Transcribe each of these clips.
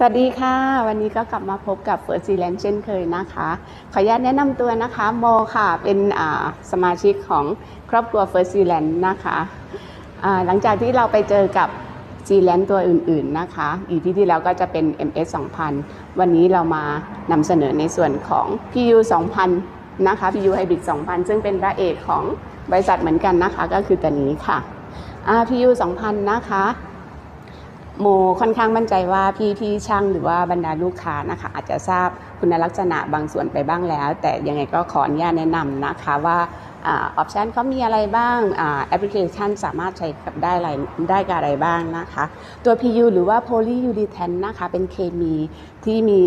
สวัสดีค่ะ วันนี้ก็กลับมาพบกับเฟิร์สซีแลนด์เช่นเคยนะคะ ขออนุญาตแนะนำตัวนะคะโมค่ะ เป็นสมาชิกของครอบครัวเฟิร์สซีแลนด์นะคะหลังจากที่เราไปเจอกับซีแลนด์ตัวอื่นๆนะคะอีพีที่แล้วก็จะเป็น MS 2000 วันนี้เรามานำเสนอในส่วนของ PU 2000 นะคะ PU Hybrid 2000 ซึ่งเป็นพระเอกของบริษัทเหมือนกันนะคะ ก็คือตัวนี้ค่ะ PU 2000 นะคะ โมค่อนข้างมั่นใจว่าพี่พี่ช่างหรือว่าบรรดาลูกค้านะคะอาจจะทราบคุณลักษณะบางส่วนไปบ้างแล้ว แต่ยังไงก็ขออนุญาตแนะนำนะคะว่าออปชันเขามีอะไรบ้างแอปพลิเคชันสามารถใช้กับได้อะไรได้กับอะไรบ้างนะคะ ตัว PU หรือว่า polyurethane นะคะ เป็นเคมีที่มี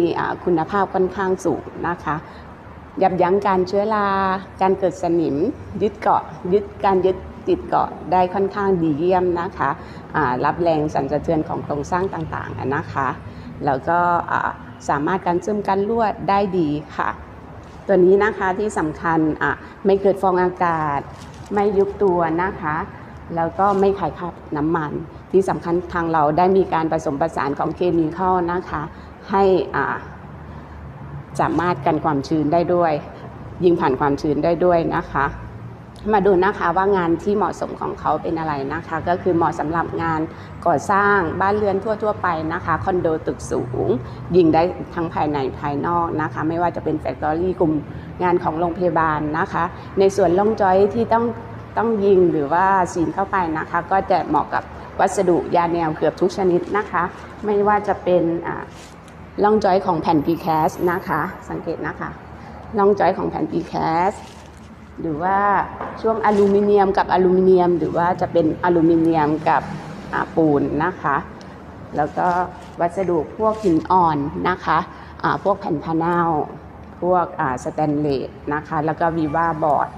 คุณภาพค่อนข้างสูงนะคะยับยั้งการเชื้อรา การเกิดสนิม ยึดเกาะยึดการยึด ติดเกาะได้ค่อนข้างดีเยี่ยมนะคะรับแรงสั่นสะเทือนของโครงสร้างต่างๆนะคะแล้วก็สามารถการซึมกันรั่วได้ดีค่ะ ตัวนี้นะคะที่สำคัญไม่เกิดฟองอากาศ ไม่ยุบตัวนะคะแล้วก็ไม่ขายคราบน้ำมัน ที่สำคัญทางเราได้มีการผสมผสานของเคมีเข้านะคะ ให้สามารถกันความชื้นได้ด้วย ยิงผ่านความชื้นได้ด้วยนะคะ มาดูนะคะว่างานที่เหมาะสมของเขาเป็นอะไรนะคะ ก็คือเหมาะสำหรับงานก่อสร้างบ้านเรือนทั่ว ๆ ไปนะคะคอนโดตึกสูง ยิงได้ทั้งภายในภายนอกนะคะ ไม่ว่าจะเป็นแฟคทอรี่กลุ่มงานของโรงพยาบาลนะคะ ในส่วนล่องจอยที่ต้องต้องยิงหรือว่าซีนเข้าไปนะคะ ก็จะเหมาะกับวัสดุยาแนวเกือบทุกชนิดนะคะ ไม่ว่าจะเป็นอ่าล่องจอยของแผ่น PCAS นะคะ สังเกตนะคะล่องจอยของแผ่น PCAS หรือว่าช่วงอลูมิเนียมกับอลูมิเนียม หรือว่าจะเป็นอลูมิเนียมกับปูนนะคะ แล้วก็วัสดุพวกหินอ่อนนะคะพวกแผ่นพานาลพวกสแตนเลสนะคะ แล้วก็วีวาบอร์ด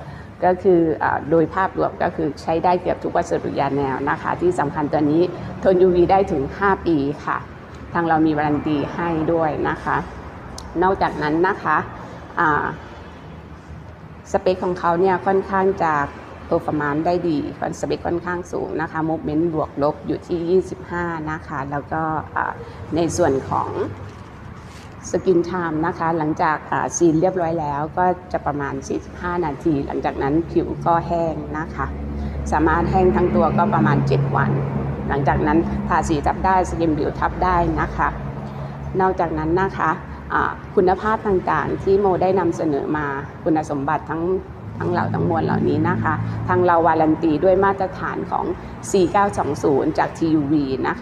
ก็คืออโดยภาพรวมก็คือใช้ได้เกือบทุกวัสดุยาแนวนะคะ ที่สำคัญตัวนี้ทน UV ได้ถึง 5 ปีค่ะ ทางเรามีวารันตีให้ด้วยนะคะ นอกจากนั้นนะคะ สเปคของเขาเนี่ยค่อนข้างจะเ e อร์ฟอร์มานได้ดีคอนสเปคค่อนข้างสูงนะคะมูฟเมนต์บวกลบอยู่ที่ 25 นะคะ แล้วก็ในส่วนของสกินไทม์นะคะ หลังจากซีนเรียบร้อยแล้วก็จะประมาณ 45 นาที หลังจากนั้นผิวก็แห้งนะคะ สามารถแห้งทั้งตัวก็ประมาณ 7 วัน หลังจากนั้นทาสีทับได้สกิมบิวทับได้นะคะ นอกจากนั้นนะคะ คุณภาพทางการที่โมได้นำเสนอมาคุณสมบัติทั้งทั้งเหล่าทั้งมวลเหล่านี้นะคะ ทางเราวารันตีด้วยมาตรฐานของ 4920 จาก TUV นะคะ